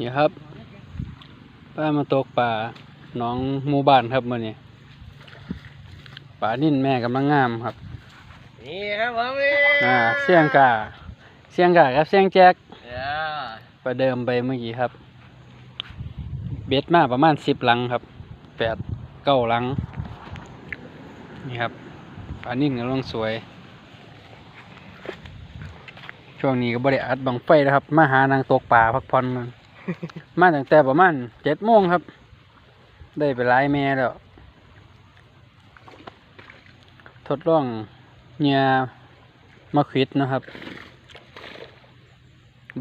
นี่ครับป้ามาตกป่าหน้องหมู่บ้านครับมื่อนี้ป่านิ่นแม่กำลังงามครับนี่ครับผมนี่อ่าเสียงกาเสียงกากับเสียงแจ็คเดี๋ยวประเดิมไปเมื่อกี้ครับ เบ็ดมาประมาณสิบลังครับแปดเก้าลังนี่ครับป่านิ่นกำลังสวย ช่วงนี้ก็บริอัดบังไฟนะครับมาหานางตกป่าพักผ่อน มันมาตั้งแต่ประมาณเจ็ดโมงครับ ได้ไปหลายแม่แล้ว ทดลองเนียมะขวิดนะครับ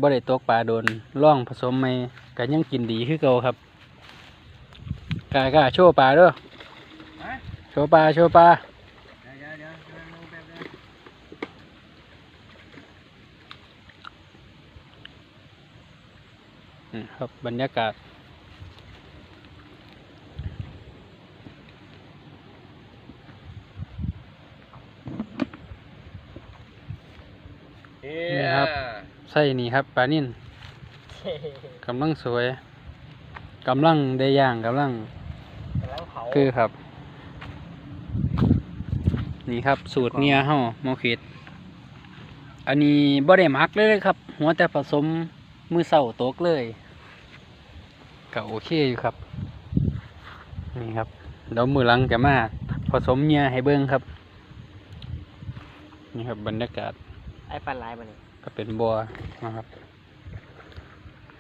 บ่ได้ตกปลาโดนล่องผสมไม่ก็ยังกินดีคือเก่าครับกล้ากล้าโชว์ปลาเด้อโชว์ปลาโชว์ปลา เดี๋ยวเดี๋ยวเดี๋ยวเดี๋ยวดูแป๊บนึง อืมครับบรรยากาศ นี่ครับใส่นี่ครับปลานิ่นกำลังสวยกำลังได้ย่างกำลังกำลังเผาคือครับ นี่ครับสูตรเนียเฮาหมอขิดอันนี้บ่ได้หมักเลยเลยครับ หัวแต่ผสม มือเสาตกเลยก็โอเคอยู่ครับ นี่ครับเดี๋ยวมือหลังจะมาผสมเนียให้เบิ้งครับ นี่ครับบรรยากาศไอ้ปลาลายมันนี่ก็เป็นบัวนะครับ